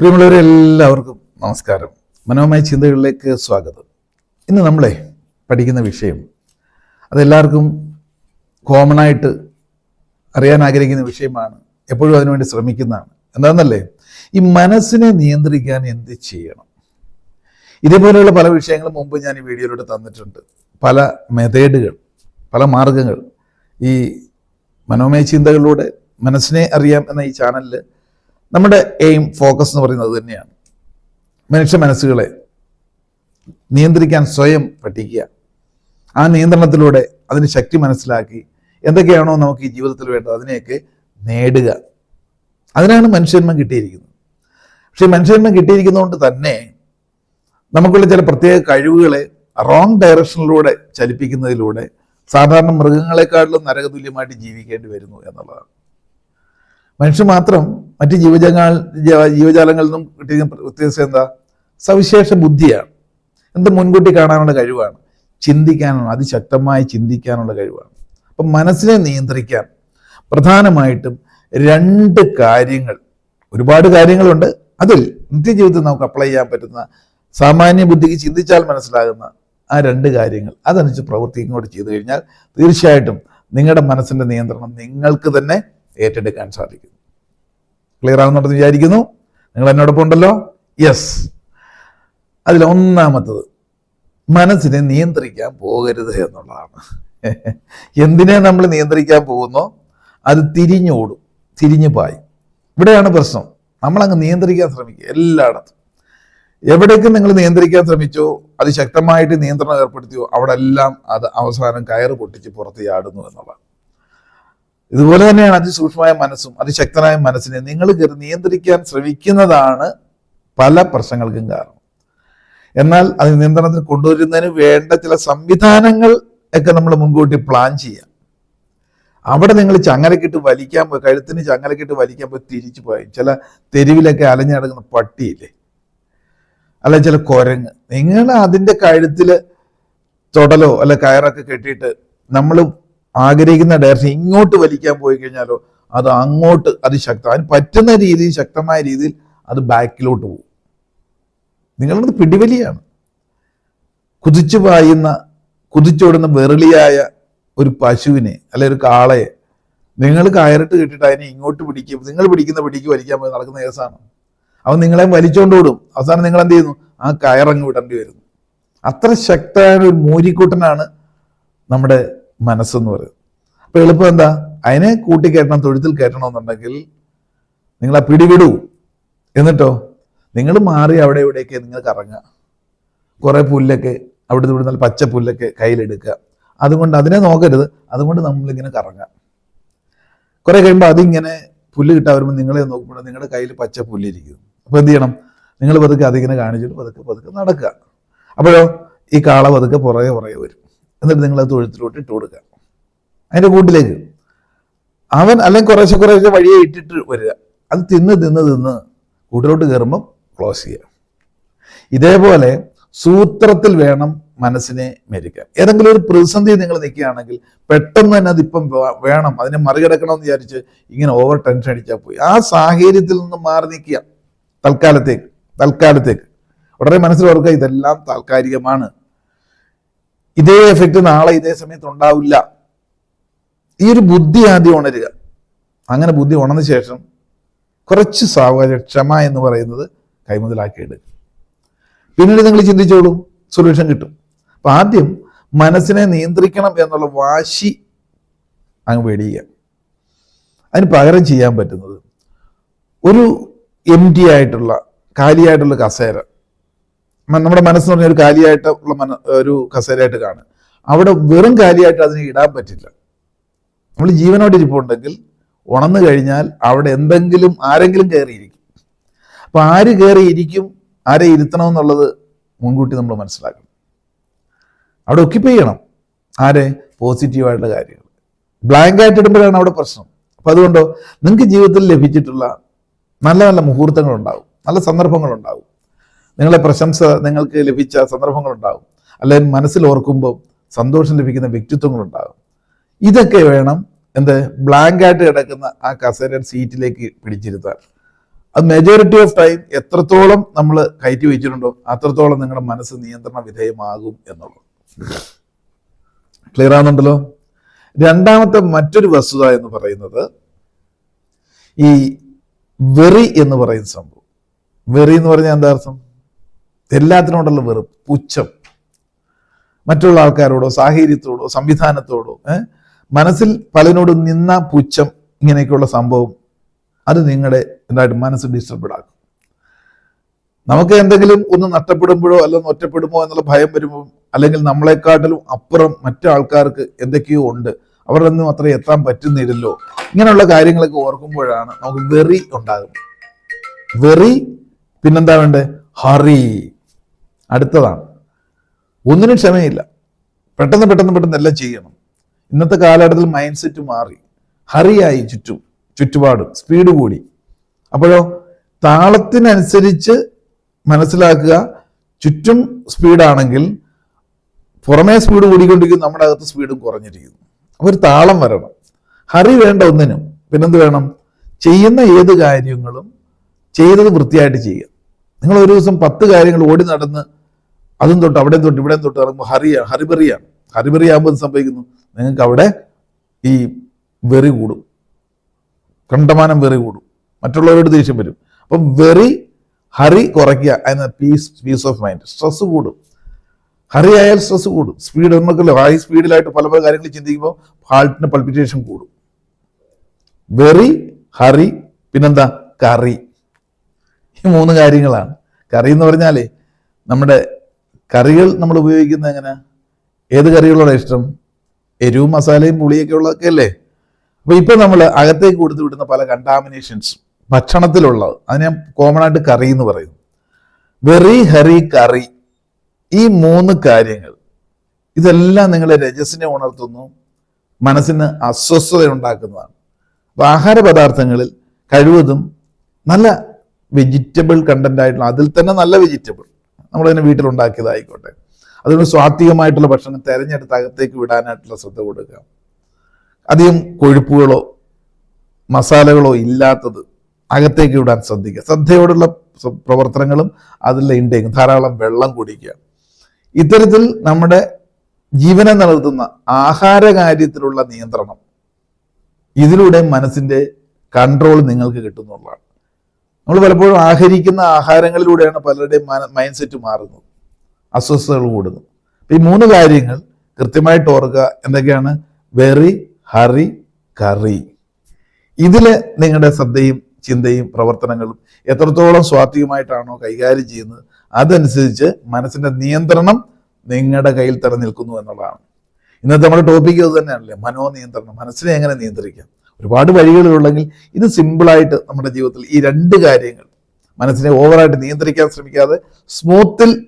പ്രിയമുള്ളവരെ എല്ലാവർക്കും നമസ്കാരം. മനോമയ ചിന്തകളിലേക്ക് സ്വാഗതം. ഇന്ന് നമ്മളെ പഠിക്കുന്ന വിഷയം അതെല്ലാവർക്കും കോമൺ ആയിട്ട് അറിയാൻ ആഗ്രഹിക്കുന്ന വിഷയമാണ് എപ്പോഴും അതിനുവേണ്ടി ശ്രമിക്കുന്നതാണ്. എന്താണെന്നല്ലേ? ഈ മനസ്സിനെ നിയന്ത്രിക്കാൻ എന്ത് ചെയ്യണം? ഇതേപോലെയുള്ള പല വിഷയങ്ങളും മുമ്പ് ഞാൻ ഈ വീഡിയോയിലൂടെ തന്നിട്ടുണ്ട്. പല മെത്തേഡുകൾ പല മാർഗങ്ങൾ ഈ മനോമയ ചിന്തകളിലൂടെ മനസ്സിനെ അറിയാം എന്ന ഈ ചാനലിൽ നമ്മുടെ എയിം ഫോക്കസ് എന്ന് പറയുന്നത് തന്നെയാണ്. മനുഷ്യ മനസ്സുകളെ നിയന്ത്രിക്കാൻ സ്വയം പഠിക്കുക. ആ നിയന്ത്രണത്തിലൂടെ അതിന് ശക്തി മനസ്സിലാക്കി എന്തൊക്കെയാണോ നമുക്ക് ഈ ജീവിതത്തിൽ വേണ്ടത് അതിനെയൊക്കെ നേടുക. അതിനാണ് മനുഷ്യന്മ കിട്ടിയിരിക്കുന്നത്. പക്ഷേ മനുഷ്യന്മ കിട്ടിയിരിക്കുന്നതുകൊണ്ട് തന്നെ നമുക്കുള്ള ചില പ്രത്യേക കഴിവുകളെ റോങ് ഡയറക്ഷനിലൂടെ ചലിപ്പിക്കുന്നതിലൂടെ സാധാരണ മൃഗങ്ങളെക്കാട്ടിലും നരകതുല്യമായിട്ട് ജീവിക്കേണ്ടി വരുന്നു എന്നുള്ളതാണ്. മനുഷ്യൻ മാത്രം മറ്റ് ജീവജാല ജീവജാലങ്ങളിൽ നിന്നും കിട്ടിയ വ്യത്യാസം എന്താ? സവിശേഷ ബുദ്ധിയാണ്. എന്ത് മുൻകൂട്ടി കാണാനുള്ള കഴിവാണ്. ചിന്തിക്കാനുള്ള അതിശക്തമായി ചിന്തിക്കാനുള്ള കഴിവാണ്. അപ്പം മനസ്സിനെ നിയന്ത്രിക്കാൻ പ്രധാനമായിട്ടും രണ്ട് കാര്യങ്ങൾ ഒരുപാട് കാര്യങ്ങളുണ്ട്. അതിൽ നിത്യജീവിതത്തിൽ നമുക്ക് അപ്ലൈ ചെയ്യാൻ പറ്റുന്ന സാമാന്യ ബുദ്ധിക്ക് ചിന്തിച്ചാൽ മനസ്സിലാകുന്ന ആ രണ്ട് കാര്യങ്ങൾ. അതനുസരിച്ച് പ്രവൃത്തിയും ഇങ്ങോട്ട് ചെയ്തു കഴിഞ്ഞാൽ തീർച്ചയായിട്ടും നിങ്ങളുടെ മനസ്സിന്റെ നിയന്ത്രണം നിങ്ങൾക്ക് തന്നെ ഏറ്റെടുക്കാൻ സാധിക്കും. ക്ലിയർ ആകുന്നുണ്ടെന്ന് വിചാരിക്കുന്നു? നിങ്ങൾ എന്നോടൊപ്പം ഉണ്ടല്ലോ? യെസ് അതിൽ ഒന്നാമത്തത് മനസ്സിനെ നിയന്ത്രിക്കാൻ പോകരുത് എന്നുള്ളതാണ്. എന്തിനെ നമ്മൾ നിയന്ത്രിക്കാൻ പോകുന്നോ? അത് തിരിഞ്ഞോടും തിരിഞ്ഞു പായും. ഇവിടെയാണ് പ്രശ്നം. നമ്മളങ്ങ് നിയന്ത്രിക്കാൻ ശ്രമിക്കുക എല്ലായിടത്തും. എവിടേക്ക് നിങ്ങൾ നിയന്ത്രിക്കാൻ ശ്രമിച്ചോ അത് ശക്തമായിട്ട് നിയന്ത്രണം ഏർപ്പെടുത്തിയോ അവിടെ എല്ലാം അത് അവസാനം കയറ് പൊട്ടിച്ച് പുറത്ത് ചാടുന്നു എന്നുള്ളതാണ്. ഇതുപോലെ തന്നെയാണ് അതിസൂക്ഷ്മമായ മനസ്സും അതിശക്തനായ മനസ്സിനെ നിങ്ങൾ നിയന്ത്രിക്കാൻ ശ്രമിക്കുന്നതാണ് പല പ്രശ്നങ്ങൾക്കും കാരണം. എന്നാൽ അത് നിയന്ത്രണത്തിന് കൊണ്ടുവരുന്നതിന് വേണ്ട ചില സംവിധാനങ്ങൾ ഒക്കെ നമ്മൾ മുൻകൂട്ടി പ്ലാൻ ചെയ്യാം. അവിടെ നിങ്ങൾ ചങ്ങലക്കിട്ട് വലിക്കാൻ പോയി കഴുത്തിന് ചങ്ങലക്കിട്ട് വലിക്കാൻ പോയി തിരിച്ചു പോയി. ചില തെരുവിലൊക്കെ അലഞ്ഞടങ്ങുന്ന നടക്കുന്ന പട്ടിയില്ലേ? അല്ല ചില കുരങ്ങ്. നിങ്ങൾ അതിന്റെ കഴുത്തിൽ തൊടലോ അല്ല കയറൊക്കെ കെട്ടിയിട്ട് നമ്മൾ ആഗ്രഹിക്കുന്ന ഡയറക്ഷൻ ഇങ്ങോട്ട് വലിക്കാൻ പോയി കഴിഞ്ഞാലോ അത് അങ്ങോട്ട് അതിശക്തം അതിന് പറ്റുന്ന രീതിയിൽ ശക്തമായ രീതിയിൽ അത് ബാക്കിലോട്ട് പോകും. നിങ്ങളത് പിടിവലിയാണ്. കുതിച്ചു പായുന്ന കുതിച്ചോടുന്ന വെറളിയായ ഒരു പശുവിനെ അല്ലെ ഒരു കാളയെ നിങ്ങൾ കയറിട്ട് കിട്ടിയിട്ട് അതിനെ ഇങ്ങോട്ട് പിടിക്കും നിങ്ങൾ പിടിക്കുന്ന പിടിക്ക് വലിക്കാൻ പോയി നടക്കുന്ന കേസാണ്. അവൻ നിങ്ങളെ വലിച്ചോണ്ട് വിടും അവസാനം നിങ്ങൾ എന്ത് ചെയ്യുന്നു? ആ കയറങ്ങ് വിടേണ്ടി വരുന്നു. അത്ര ശക്തമായ ഒരു മൂരിക്കൂട്ടനാണ് നമ്മുടെ മനസ്സെന്ന് പറയുന്നത്. അപ്പൊ എളുപ്പം എന്താ? അതിനെ കൂട്ടിക്കയറ്റണം തൊഴുത്തിൽ കയറ്റണമെന്നുണ്ടെങ്കിൽ നിങ്ങൾ ആ പിടിവിടൂ. എന്നിട്ടോ? നിങ്ങൾ മാറി അവിടെ ഇവിടെയൊക്കെ നിങ്ങൾ കറങ്ങുക. കുറേ പുല്ലൊക്കെ അവിടുന്ന് ഇവിടെ നല്ല പച്ച പുല്ലൊക്കെ കയ്യിലെടുക്കുക. അതുകൊണ്ട് അതിനെ നോക്കരുത്. അതുകൊണ്ട് നമ്മളിങ്ങനെ കറങ്ങാം കുറെ കഴിയുമ്പോൾ അതിങ്ങനെ പുല്ല് കിട്ടാൻ വരുമ്പോൾ നിങ്ങളെ നോക്കുമ്പോൾ നിങ്ങളുടെ കയ്യിൽ പച്ച പുല്ലിരിക്കുന്നു. അപ്പോൾ എന്ത് ചെയ്യണം? നിങ്ങൾ പതുക്കെ അതിങ്ങനെ കാണിച്ചിട്ട് പതുക്കെ പതുക്കെ നടക്കുക. അപ്പോഴോ ഈ കാള പതുക്കെ പുറകെ പുറകെ വരും. എന്നിട്ട് നിങ്ങൾ അത് തൊഴുത്തിലോട്ട് ഇട്ട് കൊടുക്കുക. അതിന്റെ കൂട്ടിലേക്ക്. അവൻ അല്ലെങ്കിൽ കുറേശ്ശെ കുറേശ്ശെ വഴിയെ ഇട്ടിട്ട് വരിക. അത് തിന്ന് തിന്ന് തിന്ന് കൂട്ടിലോട്ട് കയറുമ്പം ക്ലോസ് ചെയ്യുക. ഇതേപോലെ സൂത്രത്തിൽ വേണം മനസ്സിനെ മരിക്കുക ഏതെങ്കിലും ഒരു പ്രതിസന്ധി നിങ്ങൾ നിൽക്കുകയാണെങ്കിൽ പെട്ടെന്ന് തന്നെ അതിപ്പം വേണം. അതിനെ മറികടക്കണമെന്ന് വിചാരിച്ച് ഇങ്ങനെ ഓവർ ടെൻഷൻ അടിച്ചാൽ പോയി. ആ സാഹചര്യത്തിൽ നിന്ന് മാറി നിൽക്കുക. തൽക്കാലത്തേക്ക്. തൽക്കാലത്തേക്ക്. ഉടനെ മനസ്സിലോർക്കുക ഇതെല്ലാം താൽക്കാലികമാണ്. ഇതേ എഫക്റ്റ് നാളെ ഇതേ സമയത്ത് ഉണ്ടാവില്ല ഈ ഒരു ബുദ്ധി ആദ്യം ഉണരുക. അങ്ങനെ ബുദ്ധി ഉണർന്ന ശേഷം കുറച്ച് സാവകാശം ക്ഷമ എന്ന് പറയുന്നത് കൈമുതലാക്കി എടുക്കുക പിന്നീട് നിങ്ങൾ ചിന്തിച്ചോളൂ സൊല്യൂഷൻ കിട്ടും. അപ്പം ആദ്യം മനസ്സിനെ നിയന്ത്രിക്കണം എന്നുള്ള വാശി അങ്ങ് വെടിയുക അതിന് പകരം ചെയ്യാൻ പറ്റുന്നത് ഒരു എം ടി ആയിട്ടുള്ള കാലിയായിട്ടുള്ള കസേര നമ്മുടെ മനസ്സെന്ന് പറഞ്ഞ ഒരു കാലിയായിട്ട് ഉള്ള മന ഒരു കസേരയായിട്ട് കാണുക. അവിടെ വെറും കാലിയായിട്ട് അതിനെ ഇടാൻ പറ്റില്ല. നമ്മൾ ജീവനോട് ഇരിപ്പുണ്ടെങ്കിൽ ഉണന്നു കഴിഞ്ഞാൽ അവിടെ എന്തെങ്കിലും ആരെങ്കിലും കയറിയിരിക്കും. അപ്പം ആര് കയറിയിരിക്കും ആരെ ഇരുത്തണമെന്നുള്ളത് മുൻകൂട്ടി നമ്മൾ മനസ്സിലാക്കണം. അവിടെ ഒക്കിപ്പ് ചെയ്യണം. ആരെ? പോസിറ്റീവായിട്ടുള്ള കാര്യങ്ങൾ. ബ്ലാങ്ക് ആയിട്ട് ഇടുമ്പോഴാണ് അവിടെ പ്രശ്നം. അപ്പം അതുകൊണ്ടോ? നിങ്ങൾക്ക് ജീവിതത്തിൽ ലഭിച്ചിട്ടുള്ള നല്ല നല്ല മുഹൂർത്തങ്ങളുണ്ടാവും. നല്ല സന്ദർഭങ്ങൾ ഉണ്ടാവും നിങ്ങളെ പ്രശംസ നിങ്ങൾക്ക് ലഭിച്ച സന്ദർഭങ്ങളുണ്ടാകും. അല്ലെങ്കിൽ മനസ്സിൽ ഓർക്കുമ്പോൾ സന്തോഷം ലഭിക്കുന്ന വ്യക്തിത്വങ്ങളുണ്ടാകും. ഇതൊക്കെ വേണം എന്ത്? ബ്ലാങ്കായിട്ട് കിടക്കുന്ന ആ കസേര സീറ്റിലേക്ക് പിടിച്ചിരുത്താൻ. അത് മെജോറിറ്റി ഓഫ് ടൈം എത്രത്തോളം നമ്മൾ കയറ്റി വെച്ചിട്ടുണ്ടോ അത്രത്തോളം നിങ്ങളുടെ മനസ്സ് നിയന്ത്രണ വിധേയമാകും എന്നുള്ളത്. ക്ലിയർ ആവുന്നുണ്ടല്ലോ? രണ്ടാമത്തെ മറ്റൊരു വസ്തുത എന്ന് പറയുന്നത് ഈ വെറി എന്ന് പറയുന്ന സംഭവം. വെറി എന്ന് പറഞ്ഞാൽ എന്താ അർത്ഥം? എല്ലാത്തിനോടുള്ള വെറുപ്പ് പുച്ഛം. മറ്റുള്ള ആൾക്കാരോടോ സാഹചര്യത്തോടോ സംവിധാനത്തോടോ മനസ്സിൽ പലനോടും നിന്ന പുച്ഛം ഇങ്ങനെയൊക്കെയുള്ള സംഭവം അത് നിങ്ങളുടെ എന്തായിട്ട് മനസ്സ് ഡിസ്റ്റർബ് ആക്കും നമുക്ക് എന്തെങ്കിലും ഒന്ന് നഷ്ടപ്പെടുമ്പോഴോ അല്ലെങ്കിൽ ഒറ്റപ്പെടുമോ എന്നുള്ള ഭയം വരുമ്പോൾ അല്ലെങ്കിൽ നമ്മളെക്കാട്ടിലും അപ്പുറം മറ്റു ആൾക്കാർക്ക് എന്തൊക്കെയോ ഉണ്ട്. അവരുടെ ഒന്നും അത്ര എത്താൻ പറ്റുന്നില്ലല്ലോ. ഇങ്ങനെയുള്ള കാര്യങ്ങളൊക്കെ ഓർക്കുമ്പോഴാണ് നമുക്ക് വെറി ഉണ്ടാകുന്നത്. വെറി പിന്നെന്താ വേണ്ടത്? ഹറി. അടുത്തതാണ്. ഒന്നിനും ക്ഷമയില്ല. പെട്ടെന്ന് പെട്ടെന്ന് പെട്ടെന്ന് എല്ലാം ചെയ്യണം. ഇന്നത്തെ കാലഘട്ടത്തിൽ മൈൻഡ് സെറ്റ് മാറി. ഹറിയായി ചുറ്റും ചുറ്റുപാട് സ്പീഡ് കൂടി. അപ്പോഴോ താളത്തിനനുസരിച്ച് മനസ്സിലാക്കുക ചുറ്റും സ്പീഡാണെങ്കിൽ പുറമേ സ്പീഡ് കൂടിക്കൊണ്ടിരിക്കും നമ്മുടെ അകത്ത് സ്പീഡും കുറഞ്ഞിരിക്കുന്നു അപ്പോൾ ഒരു താളം വരണം. ഹറി വേണ്ട ഒന്നിനും. പിന്നെന്ത് വേണം? ചെയ്യുന്ന ഏത് കാര്യങ്ങളും ചെയ്തത് വൃത്തിയായിട്ട് ചെയ്യുക. നിങ്ങൾ ഒരു ദിവസം പത്ത് കാര്യങ്ങൾ ഓടി നടന്ന് അതും തൊട്ട് അവിടെ തൊട്ട് ഇവിടെ തൊട്ട് ഇറങ്ങുമ്പോൾ ഹറിയാണ് ഹരിബെറിയാണ്. ഹരിബെറിയാകുമ്പോൾ സംഭവിക്കുന്നു? നിങ്ങൾക്ക് അവിടെ ഈ വെറി കൂടും. കണ്ടമാനം വെറി കൂടും. മറ്റുള്ളവരോട് ദേഷ്യം വരും. അപ്പം വെറി ഹറി കുറയ്ക്കുക എന്ന peace peace of mind stress കൂടും. ഹറി ആയാൽ സ്ട്രെസ് കൂടും. സ്പീഡ് നമുക്കല്ലോ ഹൈ സ്പീഡിലായിട്ട് പല പല കാര്യങ്ങൾ ചിന്തിക്കുമ്പോൾ ഹാർട്ടിന് പൾപ്പിറ്റേഷൻ കൂടും. വെറി ഹറി പിന്നെന്താ? കറി. ഈ മൂന്ന് കാര്യങ്ങളാണ്. കറി എന്ന് പറഞ്ഞാലേ നമ്മുടെ കറികൾ നമ്മൾ ഉപയോഗിക്കുന്നത് എങ്ങനെ? ഏത് കറികളോടെ ഇഷ്ടം? എരിവും മസാലയും പുളിയൊക്കെ ഉള്ളതൊക്കെ അല്ലേ? അപ്പൊ ഇപ്പൊ നമ്മൾ അകത്തേക്ക് കൊടുത്ത് വിടുന്ന പല കണ്ടാമിനേഷൻസ് ഭക്ഷണത്തിലുള്ളത് അതിന് കോമൺ ആയിട്ട് കറി എന്ന് പറയും. Worry hurry curry. ഈ മൂന്ന് കാര്യങ്ങൾ ഇതെല്ലാം നിങ്ങളെ രജസിനെ ഉണർത്തുന്നു മനസ്സിന് അസ്വസ്ഥത ഉണ്ടാക്കുന്നതാണ്. അപ്പൊ ആഹാര പദാർത്ഥങ്ങളിൽ കഴിവതും നല്ല വെജിറ്റബിൾ കണ്ടന്റ് ആയിട്ടുള്ള അതിൽ തന്നെ നല്ല വെജിറ്റബിൾ നമ്മൾ തന്നെ വീട്ടിലുണ്ടാക്കിയതായിക്കോട്ടെ. അതുകൊണ്ട് സ്വാത്വികമായിട്ടുള്ള ഭക്ഷണം തിരഞ്ഞെടുത്ത് അകത്തേക്ക് വിടാനായിട്ടുള്ള ശ്രദ്ധ കൊടുക്കുക. അധികം കൊഴുപ്പുകളോ മസാലകളോ ഇല്ലാത്തത് അകത്തേക്ക് വിടാൻ ശ്രദ്ധിക്കുക. ശ്രദ്ധയോടുള്ള പ്രവർത്തനങ്ങളും അതിലെ ഇൻടേക്കും ധാരാളം വെള്ളം കുടിക്കുക. ഇത്തരത്തിൽ നമ്മുടെ ജീവനെ നിലനിർത്തുന്ന ആഹാര കാര്യത്തിലുള്ള നിയന്ത്രണം ഇതിലൂടെ മനസ്സിന്റെ കൺട്രോൾ നിങ്ങൾക്ക് കിട്ടുന്നുള്ളതാണ്. നമ്മൾ പലപ്പോഴും ആഹരിക്കുന്ന ആഹാരങ്ങളിലൂടെയാണ് പലരുടെയും മൈൻഡ് സെറ്റ് മാറുന്നത്. അസ്വസ്ഥതകൾ കൂടുന്നു ഈ മൂന്ന് കാര്യങ്ങൾ കൃത്യമായിട്ട് ഓർക്കുക. എന്തൊക്കെയാണ്? Worry hurry curry. ഇതിൽ നിങ്ങളുടെ ശ്രദ്ധയും ചിന്തയും പ്രവർത്തനങ്ങളും എത്രത്തോളം സ്വാത്വികമായിട്ടാണോ കൈകാര്യം ചെയ്യുന്നത് അതനുസരിച്ച് മനസ്സിന്റെ നിയന്ത്രണം നിങ്ങളുടെ കയ്യിൽ തന്നെ നിൽക്കുന്നു എന്നുള്ളതാണ്. ഇന്നത്തെ നമ്മുടെ ടോപ്പിക്ക് അത് തന്നെയാണല്ലേ? മനോനിയന്ത്രണം. മനസ്സിനെ എങ്ങനെ നിയന്ത്രിക്കാം? ഒരുപാട് വഴികളുള്ളെങ്കിൽ ഇത് സിമ്പിളായിട്ട് നമ്മുടെ ജീവിതത്തിൽ ഈ രണ്ട് കാര്യങ്ങൾ മനസ്സിനെ ഓവറായിട്ട് നിയന്ത്രിക്കാൻ ശ്രമിക്കാതെ സ്മൂത്തിൽ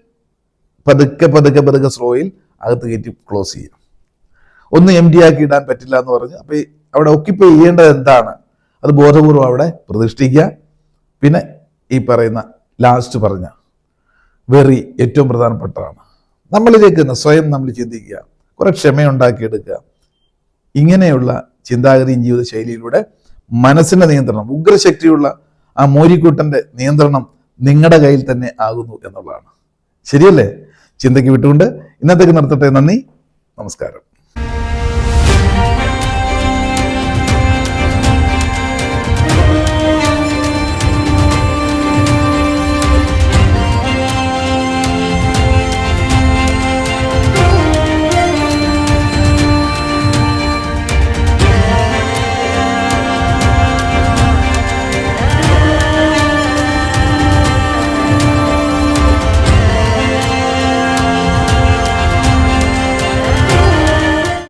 പതുക്കെ പതുക്കെ പതുക്കെ സ്ലോയിൽ അകത്ത് കയറ്റി ക്ലോസ് ചെയ്യുക ഒന്ന് എം ഡി ആക്കി ഇടാൻ പറ്റില്ല എന്ന് പറഞ്ഞ് അപ്പോൾ അവിടെ ഒക്കിപ്പൈ ചെയ്യേണ്ടത് എന്താണ്? അത് ബോധപൂർവം അവിടെ പ്രതിഷ്ഠിക്കുക. പിന്നെ ഈ പറയുന്ന ലാസ്റ്റ് പറഞ്ഞ വെറി ഏറ്റവും പ്രധാനപ്പെട്ടതാണ്. നമ്മളിലേക്ക് സ്വയം നമ്മൾ ചിന്തിക്കുക. കുറെ ക്ഷമയുണ്ടാക്കിയെടുക്കുക. ഇങ്ങനെയുള്ള ചിന്താഗതിയും ജീവിതശൈലിയിലൂടെ മനസ്സിന്റെ നിയന്ത്രണം ഉഗ്രശക്തിയുള്ള ആ മോരിക്കൂട്ടന്റെ നിയന്ത്രണം നിങ്ങളുടെ കയ്യിൽ തന്നെ ആകുന്നു എന്നുള്ളതാണ്. ശരിയല്ലേ? ചിന്തയ്ക്ക് വിട്ടുകൊണ്ട് ഇന്നത്തേക്ക് നിർത്തട്ടെ. നന്ദി. നമസ്കാരം.